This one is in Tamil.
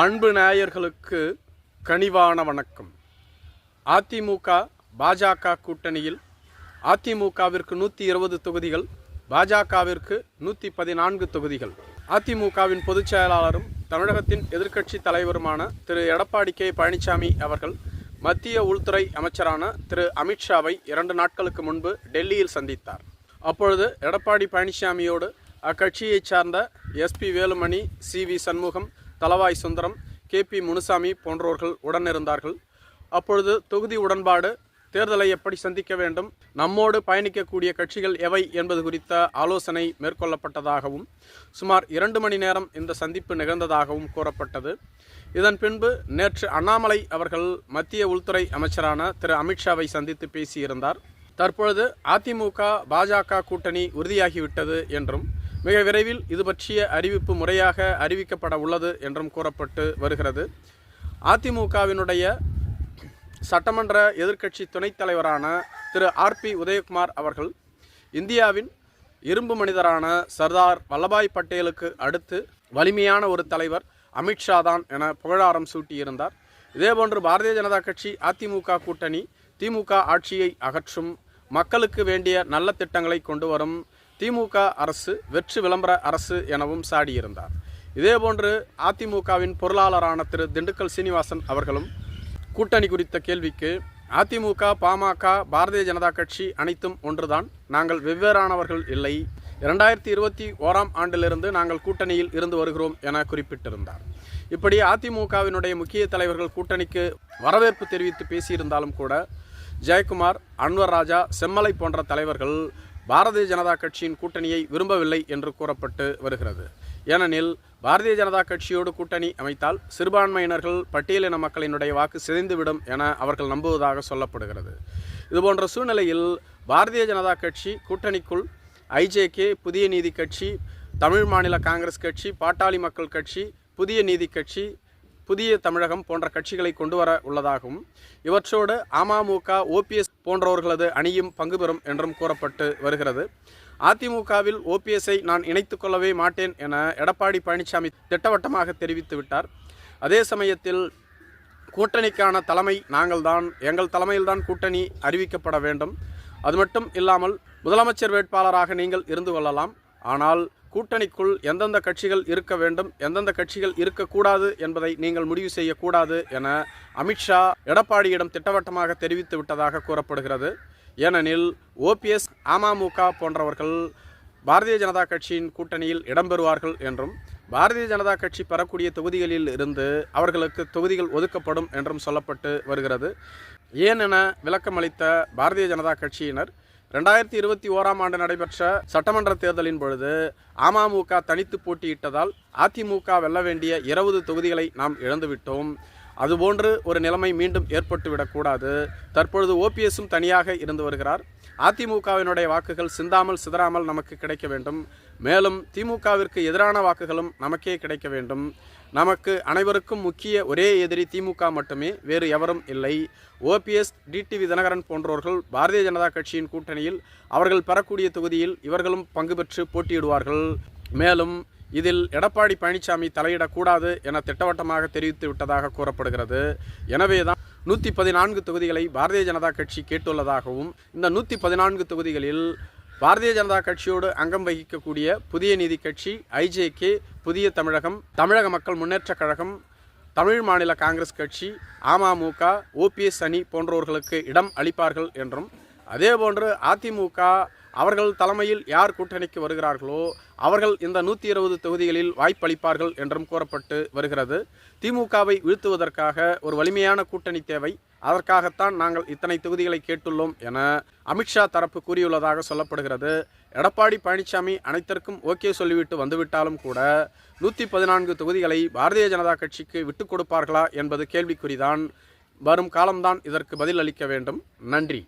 அன்பு நேயர்களுக்கு கனிவான வணக்கம். அதிமுக பாஜக கூட்டணியில் அதிமுகவிற்கு நூற்றி இருபது தொகுதிகள் பாஜகவிற்கு நூற்றி பதினான்கு தொகுதிகள். அதிமுகவின் பொதுச் செயலாளரும் தமிழகத்தின் எதிர்க்கட்சி தலைவருமான திரு எடப்பாடி கே பழனிசாமி அவர்கள் மத்திய உள்துறை அமைச்சரான திரு அமித்ஷாவை இரண்டு நாட்களுக்கு முன்பு டெல்லியில் சந்தித்தார். அப்பொழுது எடப்பாடி பழனிசாமியோடு அக்கட்சியைச் சார்ந்த S P Velumani C V Shanmugam Thalavai Sundaram K P Munusamy போன்றோர்கள் உடனிருந்தார்கள். அப்பொழுது தொகுதி உடன்பாடு தேர்தலை எப்படி சந்திக்க வேண்டும் நம்மோடு பயணிக்கக்கூடிய கட்சிகள் எவை என்பது குறித்த ஆலோசனை மேற்கொள்ளப்பட்டதாகவும் சுமார் இரண்டு மணி நேரம் இந்த சந்திப்பு நிகழ்ந்ததாகவும் கூறப்பட்டது. இதன் பின்பு நேற்று அண்ணாமலை அவர்கள் மத்திய உள்துறை அமைச்சரான திரு. அமித்ஷாவை சந்தித்து பேசியிருந்தார். தற்பொழுது அதிமுக பாஜக கூட்டணி உறுதியாகிவிட்டது என்றும் மிக விரைவில் இது பற்றிய அறிவிப்பு முறையாக அறிவிக்கப்பட உள்ளது என்றும் கூறப்பட்டு வருகிறது. அதிமுகவினுடைய சட்டமன்ற எதிர்க்கட்சி துணைத் தலைவரான திரு ஆர்பி உதயகுமார் அவர்கள் இந்தியாவின் இரும்பு மனிதரான சர்தார் வல்லபாய் பட்டேலுக்கு அடுத்து வலிமையான ஒரு தலைவர் அமித்ஷா தான் என புகழாரம் சூட்டியிருந்தார். இதேபோன்று பாரதிய ஜனதா கட்சி அதிமுக கூட்டணி திமுக ஆட்சியை அகற்றும் மக்களுக்கு வேண்டிய நல்ல திட்டங்களை கொண்டு வரும் திமுக அரசு வெற்று விளம்பர அரசு எனவும் சாடியிருந்தார். இதேபோன்று அதிமுகவின் பொருளாளரான திரு திண்டுக்கல் சீனிவாசன் அவர்களும் கூட்டணி குறித்த கேள்விக்கு அதிமுக பாமக பாரதிய ஜனதா கட்சி அனைத்தும் ஒன்றுதான் நாங்கள் வெவ்வேறானவர்கள் இல்லை. இரண்டாயிரத்தி இருபத்தி ஓராம் ஆண்டிலிருந்து நாங்கள் கூட்டணியில் இருந்து வருகிறோம் என குறிப்பிட்டிருந்தார். இப்படி அதிமுகவினுடைய முக்கிய தலைவர்கள் கூட்டணிக்கு வரவேற்பு தெரிவித்து பேசியிருந்தாலும் கூட ஜெயக்குமார் அன்வர் ராஜா செம்மலை போன்ற தலைவர்கள் பாரதிய ஜனதா கட்சியின் கூட்டணியை விரும்பவில்லை என்று கூறப்பட்டு வருகிறது. ஏனெனில் பாரதிய ஜனதா கட்சியோடு கூட்டணி அமைத்தால் சிறுபான்மையினர்கள் பட்டியலின மக்களினுடைய வாக்கு சிதைந்துவிடும் என அவர்கள் நம்புவதாக சொல்லப்படுகிறது. இதுபோன்ற சூழ்நிலையில் பாரதிய ஜனதா கட்சி கூட்டணிக்குள் ஐஜேகே புதிய நீதி கட்சி தமிழ் மாநில காங்கிரஸ் கட்சி பாட்டாளி மக்கள் கட்சி புதிய நீதி கட்சி புதிய தமிழகம் போன்ற கட்சிகளை கொண்டு வர உள்ளதாகவும் இவற்றோடு அமமுக ஓபிஎஸ் போன்றவர்களது அணியும் பங்கு பெறும் என்றும் கூறப்பட்டு வருகிறது. அதிமுகவில் ஓபிஎஸ்ஐ நான் இணைத்து கொள்ளவே மாட்டேன் என எடப்பாடி பழனிசாமி திட்டவட்டமாக தெரிவித்து விட்டார். அதே சமயத்தில் கூட்டணிக்கான தலைமை நாங்கள்தான் எங்கள் தலைமையில்தான் கூட்டணி அறிவிக்கப்பட வேண்டும். அது மட்டும் இல்லாமல் முதலமைச்சர் வேட்பாளராக நீங்கள் இருந்து கொள்ளலாம். ஆனால் கூட்டணிக்குள் எந்தெந்த கட்சிகள் இருக்க வேண்டும் எந்தெந்த கட்சிகள் இருக்கக்கூடாது என்பதை நீங்கள் முடிவு செய்யக்கூடாது என அமித்ஷா எடப்பாடியிடம் திட்டவட்டமாக தெரிவித்து விட்டதாக கூறப்படுகிறது. ஏனெனில் ஓபிஎஸ் அமமுக போன்றவர்கள் பாரதிய ஜனதா கட்சியின் கூட்டணியில் இடம்பெறுவார்கள் என்றும் பாரதிய ஜனதா கட்சி பெறக்கூடிய தொகுதிகளில் இருந்து அவர்களுக்கு தொகுதிகள் ஒதுக்கப்படும் என்றும் சொல்லப்பட்டு வருகிறது. ஏனென விளக்கமளித்த பாரதிய ஜனதா கட்சியினர் ரெண்டாயிரத்தி இருபத்தி ஓராம் ஆண்டு நடைபெற்ற சட்டமன்ற தேர்தலின் பொழுது அமமுக தனித்து போட்டியிட்டதால் அதிமுக வெல்ல வேண்டிய இருபது தொகுதிகளை நாம் இழந்துவிட்டோம். அதுபோன்று ஒரு நிலைமை மீண்டும் ஏற்பட்டுவிடக்கூடாது. தற்பொழுது ஓபிஎஸும் தனியாக இருந்து வருகிறார். அதிமுகவினுடைய வாக்குகள் சிந்தாமல் சிதறாமல் நமக்கு கிடைக்க வேண்டும். மேலும் திமுகவிற்கு எதிரான வாக்குகளும் நமக்கே கிடைக்க வேண்டும். நமக்கு அனைவருக்கும் முக்கிய ஒரே எதிரி திமுக மட்டுமே வேறு எவரும் இல்லை. ஓபிஎஸ் டிடிவி தினகரன் போன்றோர்கள் பாரதிய ஜனதா கட்சியின் கூட்டணியில் அவர்கள் பெறக்கூடிய தொகுதியில் இவர்களும் பங்கு பெற்று போட்டியிடுவார்கள். மேலும் இதில் எடப்பாடி பழனிசாமி தலையிடக்கூடாது என திட்டவட்டமாக தெரிவித்து விட்டதாக கூறப்படுகிறது. எனவேதான் நூற்றி பதினான்கு தொகுதிகளை பாரதிய ஜனதா கட்சி கேட்டுள்ளதாகவும் இந்த நூற்றி பதினான்கு தொகுதிகளில் பாரதிய ஜனதா கட்சியோடு அங்கம் வகிக்கக்கூடிய புதிய நீதி கட்சி ஐஜேகே புதிய தமிழகம் தமிழக மக்கள் முன்னேற்றக் கழகம் தமிழ் மாநில காங்கிரஸ் கட்சி அமமுக ஓபிஎஸ் அணி போன்றவர்களுக்கு இடம் அளிப்பார்கள் என்றும் அதேபோன்று அதிமுக அவர்கள் தலைமையில் யார் கூட்டணிக்கு வருகிறார்களோ அவர்கள் இந்த நூற்றி இருபது தொகுதிகளில் வாய்ப்பளிப்பார்கள் என்றும் கூறப்பட்டு வருகிறது. திமுகவை வீழ்த்துவதற்காக ஒரு வலிமையான கூட்டணி தேவை. அதற்காகத்தான் நாங்கள் இத்தனை தொகுதிகளை கேட்டுள்ளோம் என அமித்ஷா தரப்பு கூறியுள்ளதாக சொல்லப்படுகிறது. எடப்பாடி பழனிசாமி அனைத்திற்கும் ஓகே சொல்லிவிட்டு வந்துவிட்டாலும் கூட நூற்றி பதினான்கு தொகுதிகளை பாரதிய ஜனதா கட்சிக்கு விட்டுக் கொடுப்பார்களா என்பது கேள்விக்குறிதான். வரும் காலம்தான் இதற்கு பதில் அளிக்க வேண்டும். நன்றி.